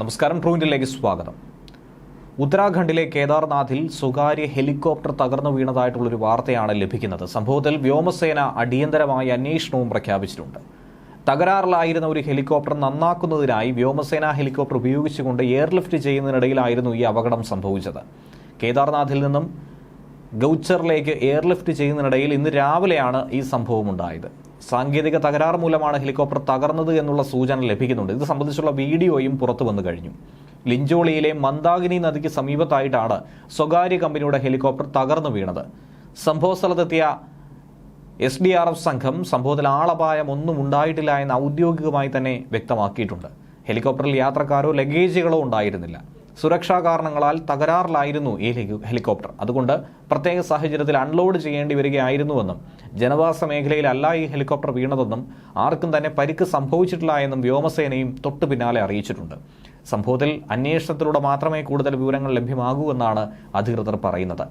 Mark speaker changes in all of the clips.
Speaker 1: നമസ്കാരം ട്രൂവിന്റിലേക്ക് സ്വാഗതം. ഉത്തരാഖണ്ഡിലെ കേദാർനാഥിൽ സ്വകാര്യ ഹെലികോപ്റ്റർ തകർന്നു വീണതായിട്ടുള്ളൊരു വാർത്തയാണ് ലഭിക്കുന്നത്. സംഭവത്തിൽ വ്യോമസേന അടിയന്തരമായ അന്വേഷണവും പ്രഖ്യാപിച്ചിട്ടുണ്ട്. തകരാറിലായിരുന്ന ഒരു ഹെലികോപ്റ്റർ നന്നാക്കുന്നതിനായി വ്യോമസേന ഹെലികോപ്റ്റർ ഉപയോഗിച്ചുകൊണ്ട് എയർലിഫ്റ്റ് ചെയ്യുന്നതിനിടയിലായിരുന്നു ഈ അപകടം സംഭവിച്ചത്. കേദാർനാഥിൽ നിന്നും ഗൗച്ചറിലേക്ക് എയർലിഫ്റ്റ് ചെയ്യുന്നതിനിടയിൽ ഇന്ന് രാവിലെയാണ് ഈ സംഭവം ഉണ്ടായത് സാങ്കേതിക തകരാർ മൂലമാണ് ഹെലികോപ്റ്റർ തകർന്നത് എന്നുള്ള സൂചന ലഭിക്കുന്നുണ്ട്. ഇത് സംബന്ധിച്ചുള്ള വീഡിയോയും പുറത്തു വന്നു കഴിഞ്ഞു. ലിഞ്ചോളിയിലെ മന്ദാഗിനി നദിക്ക് സമീപത്തായിട്ടാണ് സ്വകാര്യ കമ്പനിയുടെ ഹെലികോപ്റ്റർ തകർന്നു വീണത്. സംഭവ സ്ഥലത്തെത്തിയ എസ് ഡി ആർ എഫ് സംഘം സംഭവത്തിൽ ആളപായം ഒന്നും ഉണ്ടായിട്ടില്ല എന്ന് ഔദ്യോഗികമായി തന്നെ വ്യക്തമാക്കിയിട്ടുണ്ട്. ഹെലികോപ്റ്ററിൽ യാത്രക്കാരോ ലഗേജുകളോ ഉണ്ടായിരുന്നില്ല. സുരക്ഷാ കാരണങ്ങളാൽ തകരാറിലായിരുന്നു ഈ ഹെലികോപ്റ്റർ. അതുകൊണ്ട് പ്രത്യേക സാഹചര്യത്തിൽ അൺലോഡ് ചെയ്യേണ്ടി വരികയായിരുന്നുവെന്നും ജനവാസ മേഖലയിലല്ല ഈ ഹെലികോപ്റ്റർ വീണതെന്നും ആർക്കും തന്നെ പരിക്ക് സംഭവിച്ചിട്ടില്ല എന്നും വ്യോമസേനയും തൊട്ടു പിന്നാലെ അറിയിച്ചിട്ടുണ്ട്. സംഭവത്തിൽ അന്വേഷണത്തിലൂടെ മാത്രമേ കൂടുതൽ വിവരങ്ങൾ ലഭ്യമാകൂ എന്നാണ് അധികൃതർ പറയുന്നത്.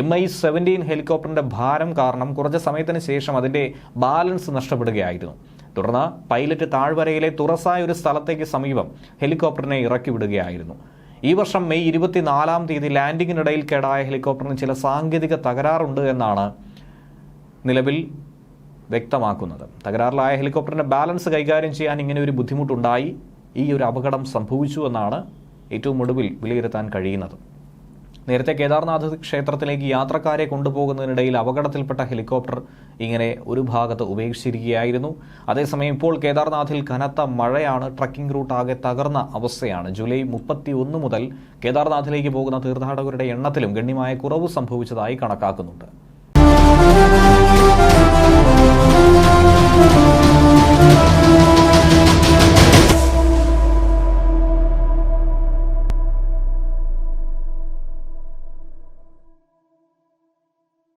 Speaker 1: എം ഐ സെവന്റീൻ ഹെലികോപ്റ്ററിന്റെ ഭാരം കാരണം കുറച്ച് സമയത്തിന് ശേഷം അതിന്റെ ബാലൻസ് നഷ്ടപ്പെടുകയായിരുന്നു. തുടർന്ന് പൈലറ്റ് താഴ്വരയിലെ തുറസായ ഒരു സ്ഥലത്തേക്ക് സമീപം ഹെലികോപ്റ്ററിനെ ഇറക്കി വിടുകയായിരുന്നു ഈ വർഷം മെയ് ഇരുപത്തിനാലാം തീയതി ലാൻഡിങ്ങിനിടയിൽ കേടായ ഹെലികോപ്റ്ററിന് ചില സാങ്കേതിക തകരാറുണ്ട് എന്നാണ് നിലവിൽ വ്യക്തമാക്കുന്നത്. തകരാറിലായ ഹെലികോപ്റ്ററിന്റെ ബാലൻസ് കൈകാര്യം ചെയ്യാൻ ഇങ്ങനെ ഒരു ബുദ്ധിമുട്ടുണ്ടായി. ഈ ഒരു അപകടം സംഭവിച്ചു എന്നാണ് ഏറ്റവും ഒടുവിൽ വിലയിരുത്താൻ കഴിയുന്നത്. നേരത്തെ കേദാർനാഥ് ക്ഷേത്രത്തിലേക്ക് യാത്രക്കാരെ കൊണ്ടുപോകുന്നതിനിടയിൽ അപകടത്തിൽപ്പെട്ട ഹെലികോപ്റ്റർ ഇങ്ങനെ ഒരു ഭാഗത്ത് ഉപേക്ഷിച്ചിരിക്കുകയായിരുന്നു. അതേസമയം ഇപ്പോൾ കേദാർനാഥിൽ കനത്ത മഴയാണ്. ട്രക്കിംഗ് റൂട്ട് ആകെ തകർന്ന അവസ്ഥയാണ്. ജൂലൈ മുപ്പത്തി ഒന്ന് മുതൽ കേദാർനാഥിലേക്ക് പോകുന്ന തീർത്ഥാടകരുടെ എണ്ണത്തിലും ഗണ്യമായ കുറവ് സംഭവിച്ചതായി കണക്കാക്കുന്നുണ്ട്.